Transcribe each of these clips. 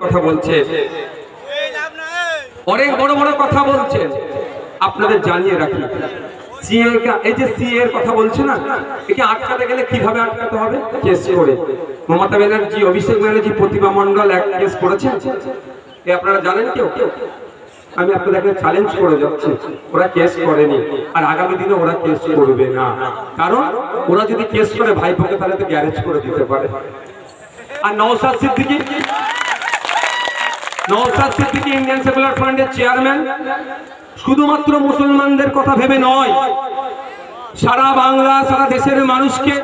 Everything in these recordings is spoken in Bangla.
কথা বলছে। অনেক বড় বড় কথা বলছেন আপনাদের জানিয়ে রাখি বলছে মমতা অভিষেক মন্ডল এক আপনারা জানেন কেউ? আমি আপনাদেরকে চ্যালেঞ্জ করে যাচ্ছি। ওরা কেস করেনি। আর আগামী দিনে ওরা কেস করবে না। কারণ ওরা যদি কেস করে ভাইপোকে তাহলে তো গ্যারেজ করে দিতে পারে। আর নওসাদ সিদ্দিকী? নওসাদ সিদ্দিকী ইন্ডিয়ান সেকুলার ফ্রন্টের চেয়ারম্যান। শুধুমাত্র মুসলমানদের কথা ভেবে নয়, সারা বাংলা, সারা দেশের মানুষকে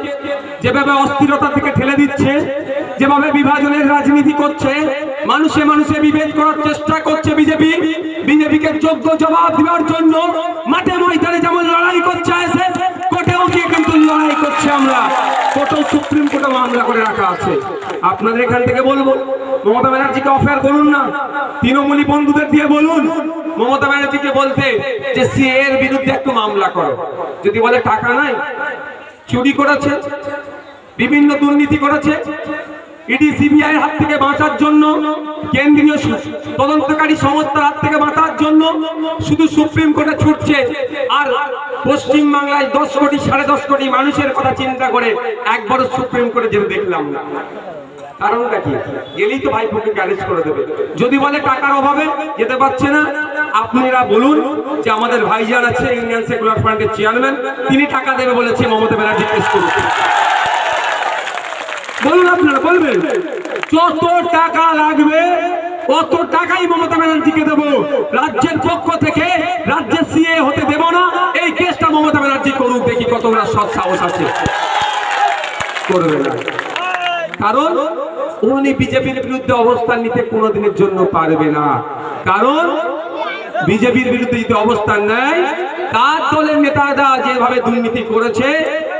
যেভাবে অস্থিরতা থেকে ঠেলে দিচ্ছে, যেভাবে বিভাজনের রাজনীতি করছে, মানুষে মানুষে বিভেদ করার চেষ্টা করছে বিজেপি, বিজেপিকে যোগ্য জবাব দেওয়ার জন্য মাঠে ময়দানে যেমন লড়াই করছে এসে কোর্টেও গিয়ে কিন্তু লড়াই করছে আমরা। কোর্টেও সুপ্রিম কোর্টে মামলা করে রাখা আছে। আপনাদের এখান থেকে বলব মমতা ব্যানার্জিকে অফার করুন না। তৃণমূলী বন্ধুদের দিয়ে বলুন। মমতা ব্যানার্জিকে বলতে যে সিএ এর বিরুদ্ধে একটু মামলা করো। যদি বলে টাকা নাই, চুরি করেছে, বিভিন্ন দুর্নীতি করেছে, ইডি, সিবিআই হাত থেকে বাঁচার জন্য, কেন্দ্রীয় সু- তদন্তকারী সংস্থার হাত থেকে বাঁচার জন্য শুধু সুপ্রিম কোর্টে ছুটছে। আর পশ্চিম বাংলায় দশ কোটি, সাড়ে দশ কোটি মানুষের কথা চিন্তা করে একবারও সুপ্রিম কোর্টে যেতে দেখলাম না। কারণটা কি? গেলেই তো ভাইপোকে ক্যারেজ করে দেবে। যদি বলে টাকার অভাবে, যেতে পারছে না, আপনারা বলুন যে আমাদের ভাইজান আছে ইন্ডিয়ান সেকুলার ফ্রন্টের চেয়ারম্যান তিনি টাকা দেবে বলেছে মমতা ব্যানার্জি কেস করুন বলুন আপনারা, বলবেন, যত টাকা লাগবে, অত টাকাই মমতা ব্যানার্জিকে দেবো। রাজ্যের পক্ষ থেকে রাজ্যের সিএ হতে দেব না, এই কেসটা মমতা ব্যানার্জি করুক, দেখি কত ওনার সৎ সাহস আছে। করবে না। কারণ উনি বিজেপির বিরুদ্ধে অবস্থান নিতে কোনোদিনের জন্য পারবে না। কারণ বিজেপির বিরুদ্ধে যদি অবস্থান নেয়, তার দলের নেতারা যেভাবে দুর্নীতি করেছে,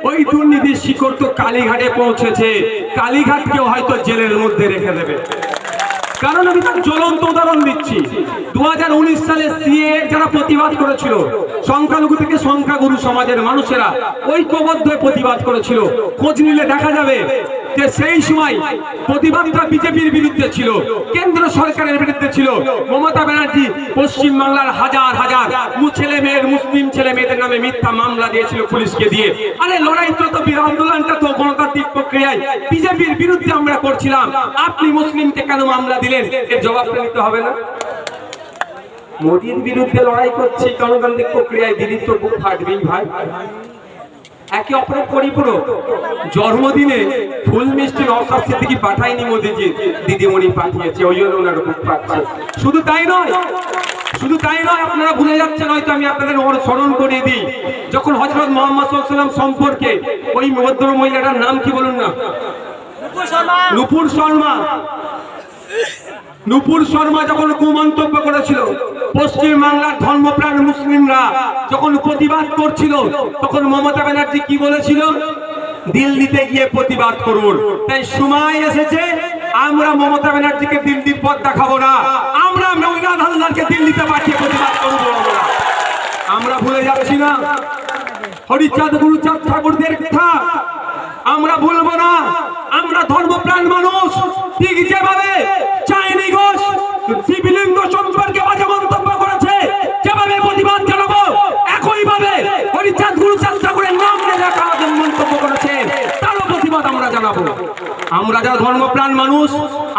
ওই দুর্নীতির শিকড় তো কালীঘাটে পৌঁছেছে। কালীঘাটকেও হয়তো জেলের মধ্যে রেখে দেবে। কারণ আমি তার জ্বলন্ত উদাহরণ দিচ্ছি। দু হাজার উনিশ সালে সিএ যারা প্রতিবাদ করেছিল, সংখ্যালঘু থেকে সংখ্যাগুরু সমাজের মানুষেরা ঐক্যবদ্ধ প্রতিবাদ করেছিল। খোঁজ নিলে দেখা যাবে যে সেই সময় প্রতিবাদটা বিজেপির বিরুদ্ধে ছিল, কেন্দ্র সরকারের বিরুদ্ধে ছিল। মমতা ব্যানার্জি পশ্চিম বাংলার হাজার হাজার ছেলে মেয়ের, মুসলিম ছেলে মেয়েদের নামে মিথ্যা মামলা দিয়েছিল পুলিশকে দিয়ে। আরে লড়াই তো তো আন্দোলনটা তো গণতান্ত্রিক প্রক্রিয়ায়। বিজেপির বিরুদ্ধে আমরা করছিলাম। আপনি মুসলিমকে কেন মামলা দিলেন? এর জবাবটা নিতে হবে না। মোদীর বিরুদ্ধে লড়াই করছি গণতান্ত্রিক প্রক্রিয়ায় দিদি তো বুক ফাটবেই ভাই। একে অপরের পরিপূরক। জন্মদিনে ফুল মিষ্টি নওশাদ সিদ্দিকি পাঠায়নি মোদিজি দিদিমণি পাঠিয়েছে ওই জন্য ওনার বুক পাচ্ছে। শুধু তাই নয় শুধু তাই নয় আপনারা ভুলে যাচ্ছেন হয়তো আমি আপনাদের ওর স্মরণ করিয়ে দিই। যখন হজরত মোহাম্মদ সাল্লাম সম্পর্কে ওই ভদ্র মহিলাটার নাম কি বলুন না? নুপুর শর্মা। নুপুর শর্মা যখন কুমন্তব্য করেছিল পশ্চিম বাংলার ধর্মপ্রাণ মুসলিমরা যখন প্রতিবাদ করছিল, তখন মমতা ব্যানার্জি কি বলেছিল? দিল্লিতে গিয়ে প্রতিবাদ করুন। তাই সময় এসেছে, আমরা মমতা ব্যানার্জিকে দিল্লির পথ দেখাবো না। আমরা মহিনাথ হালদারকে দিল্লিতে পাঠিয়ে প্রতিবাদ করব আমরা ভুলে যাচ্ছি না। হরিচাঁদ, গুরুচাঁদ ঠাকুরদের কথা। আমরা ভুলবো না। আমরা যারা ধর্মপ্রাণ মানুষ,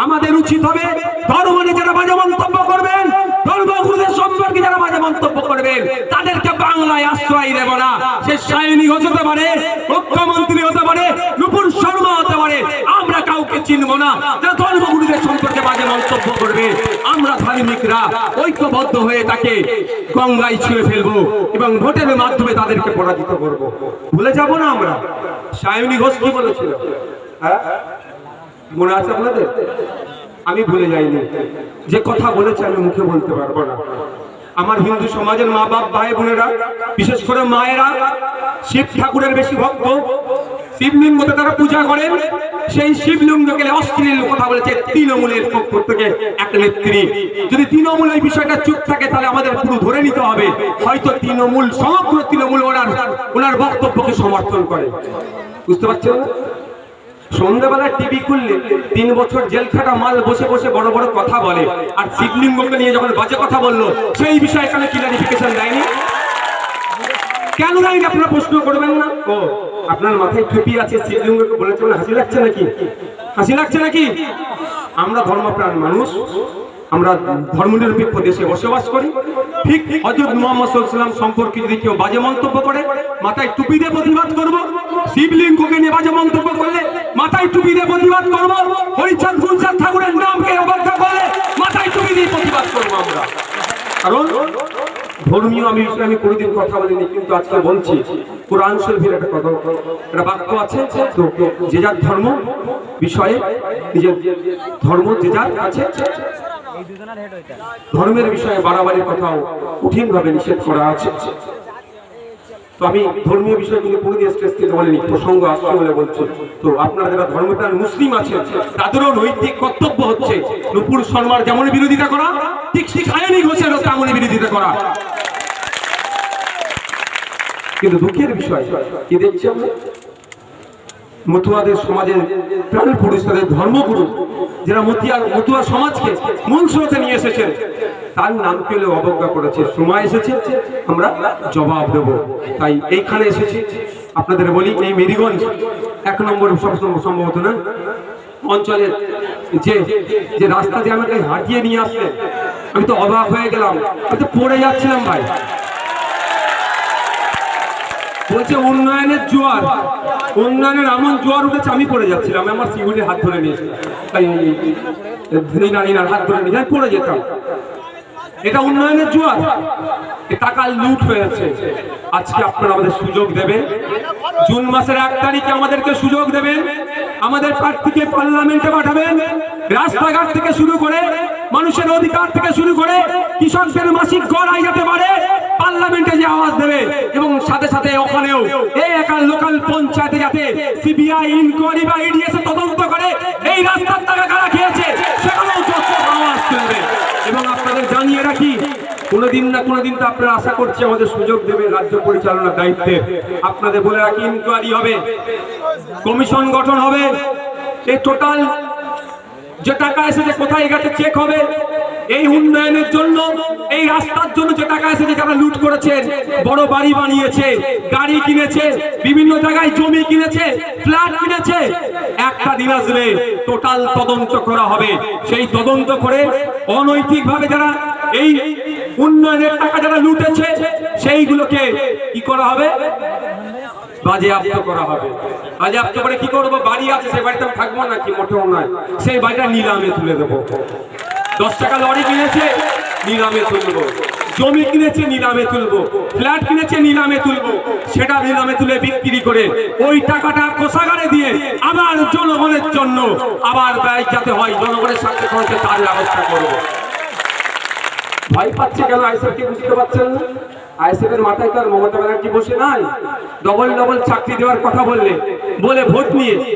আমাদের উচিত হবে ধর্ম নিয়ে যারা বাজে মন্তব্য করবেন, ধর্মগুরুদের সম্পর্কে যারা বাজে মন্তব্য করবেন, তাদেরকে বাংলায় আশ্রয় দেব না। সে সায়নী হতে পারে, মুখ্যমন্ত্রী হতে পারে, নুপুর শর্মা হতে পারে, আমরা কাউকে চিনব না। যারা ধর্মগুরুদের সম্পর্কে বাজে মন্তব্য করবে, আমরা ধার্মিকরা, ঐক্যবদ্ধ হয়ে তাকে গঙ্গায় ছুঁয়ে ফেলব এবং ভোটের মাধ্যমে তাদেরকে পরাজিত করব। ভুলে যাব না আমরা? সায়নী ঘোষ কি বলেছিল? হ্যাঁ? মনে আছে আপনাদের? আমি ভুলে যাইনি। যে কথা বলেছে আমি মুখে বলতে পারব না। আমার হিন্দু সমাজের মা বাপ, ভাই বোনেরা, বিশেষ করে মায়েরা, শিব ঠাকুরের বেশি ভক্ত শিবলিঙ্গতে তারা পূজা করেন, সেই শিবলিঙ্গকে অশ্লীল কথা বলেছে তৃণমূলের পক্ষ থেকে এক নেত্রী। যদি তৃণমূল এই বিষয়টা চুপ থাকে, তাহলে আমাদের পুরো ধরে নিতে হবে। হয়তো তৃণমূল, সমগ্র তৃণমূল ওনার ওনার বক্তব্যকে সমর্থন করে। বুঝতে পারছেন? সন্ধ্যাবেলায় টিভি খুললে তিন বছর জেল খাটা মাল বসে বসে বড় বড় কথা বলে। আর শিবলিঙ্গকে নিয়ে যখন বাজে কথা বলল, সেই বিষয়ে এখানে ক্লারিফিকেশন দেয়নি? কেন দেয়নি? আপনারা প্রশ্ন করবেন না। ও, আপনার মাথায় টুপি আছে, শিবলিঙ্গকে বলেছে বলে হাসি লাগছে নাকি? হাসি লাগছে নাকি? আমরা ধর্মপ্রাণ মানুষ, আমরা ধর্মনিরপেক্ষ দেশে বসবাস করি। ঠিক হজরত মোহাম্মদ সাল্লাম সম্পর্কে যদি কেউ বাজে মন্তব্য করে, মাথায় টুপি দিয়ে প্রতিবাদ করব, শিবলিঙ্গকে নিয়ে বাজে মন্তব্য করলে মাথায় টুপি দিয়ে প্রতিবাদ করব। হরিচাঁদ গুলচাঁদ ঠাকুরের নামকে অবজ্ঞা মাথায় টুপি দিয়ে প্রতিবাদ করব আমরা। কারণ ধর্মীয় আমি আমি কোনোদিন কথা বলিনি, কিন্তু আজকে বলছি, কোরআন শরীফের একটা কথা, একটা বাক্য আছে। যে যার ধর্ম বিষয়ে, নিজের ধর্ম যে যার আছে ধর্মের বিষয়ে বাড়াবাড়ির কথাও কঠিনভাবে নিষেধ করা আছে। তো আমি ধর্মীয় বিষয়গুলো পুরো দিয়ে স্ট্রেস থেকে বলিনি, প্রসঙ্গ আসছে বলে বলছি। তো আপনারা যারা ধর্মপ্রাণ মুসলিম আছে তাদেরও নৈতিক কর্তব্য হচ্ছে নুপুর শর্মার যেমন বিরোধিতা করা, ঠিক ঠিক আয়নিক হোসেনও তেমনই বিরোধিতা করা। কিন্তু দুঃখের বিষয়, কি দেখছি আমরা? মতুয়াদের সমাজের প্রাণ পুরুষ, তাদের ধর্মগুরু, যারা মতিয়ার মতুয়া সমাজকে মূল স্রোতে নিয়ে এসেছেন, তার নাম পেলে অবজ্ঞা করেছে, সময় এসেছে, আমরা জবাব দেব। তাই এইখানে এসেছি। আপনাদের বলি, এই মেরিগঞ্জ এক নম্বর সম্ভবত না? অঞ্চলের যে যে রাস্তা দিয়ে আমাকে হাঁটিয়ে নিয়ে আসলে, আমি তো অবাক হয়ে গেলাম। আমি তো পড়ে যাচ্ছিলাম ভাই। বলছে উন্নয়নের জোয়ার। উন্নয়নের এমন জোয়ার উঠেছে, আমি পড়ে যাচ্ছিলাম। আমার সিগুলির হাত ধরে নিয়েছি তাই নিনা নিনার হাত ধরে নিয়ে পড়ে যেতাম। এটা উন্নয়নের জোয়ার। টাকা লুট হয়েছে। আজকে আপনারা আমাদের সুযোগ দেবেন। জুন মাসের এক তারিখে আমাদেরকে সুযোগ দেবেন। আমাদের প্রার্থীকে পার্লামেন্টে পাঠাবেন। রাস্তাঘাট থেকে শুরু করে, মানুষের অধিকার থেকে শুরু করে, কৃষকদের মাসিক গড় আয় যেতে পারে পার্লামেন্টে যে আওয়াজ দেবে এবং সাথে সাথে ওখানেও এই একার লোকাল পঞ্চায়েতে যাতে সিবিআই ইনকোয়ারি বা ইডিএস তদন্ত করে, এই রাস্তার টাকা কারা খেয়েছে, সেখানেও আওয়াজ তুলবে। এবং আপনাদের জানিয়ে রাখি, কোনোদিন না কোনোদিন তো আপনারা আশা করছি আমাদের সুযোগ দেবে রাজ্য পরিচালনার দায়িত্বে। আপনাদের বলে রাখি ইনকোয়ারি হবে, কমিশন গঠন হবে এই টোটাল যে টাকা এসেছে কোথায় গেছে চেক হবে এই উন্নয়নের জন্য, এই রাস্তার জন্য যে টাকা এসেছে যারা লুট করেছেন বড় বাড়ি বানিয়েছে, গাড়ি কিনেছে, বিভিন্ন জায়গায় জমি কিনেছে, ফ্ল্যাট কিনেছে, একটা দিন আসবে টোটাল তদন্ত করা হবে। সেই তদন্ত করে অনৈতিকভাবে যারা এই উন্নয়নের টাকা যারা লুটেছে, সেইগুলোকে কি করা হবে? বাজেয়াপ্ত করা হবে। বাজেয়াপ্ত করে কি করব? বাড়ি আছে, সেই বাড়িতে আমি থাকব নাকি? মোটেও নয়। সেই বাড়িটা নিলামে তুলে দেবো। দশ টাকা লরি কিনেছে, নিলামে তুলবো। জমি কিনেছে, নিলামে তুলবো। ফ্ল্যাট কিনেছে, নিলামে তুলবো। সেটা নিলামে তুলে বিক্রি করে ওই টাকাটা কোষাগারে দিয়ে আবার জনগণের জন্য আবার ব্যয় যাতে হয়, জনগণের সাথে খরচে তার ব্যবস্থা করব। ভয় পাচ্ছে কেন আইসেফ কে বুঝতে পারছেন না? আইসেফ এর মাথায় তো আর মমতা ব্যানার্জি বসে নাই। ডবল ডবল চাকরি দেওয়ার কথা বললে, বলে ভোট নিয়ে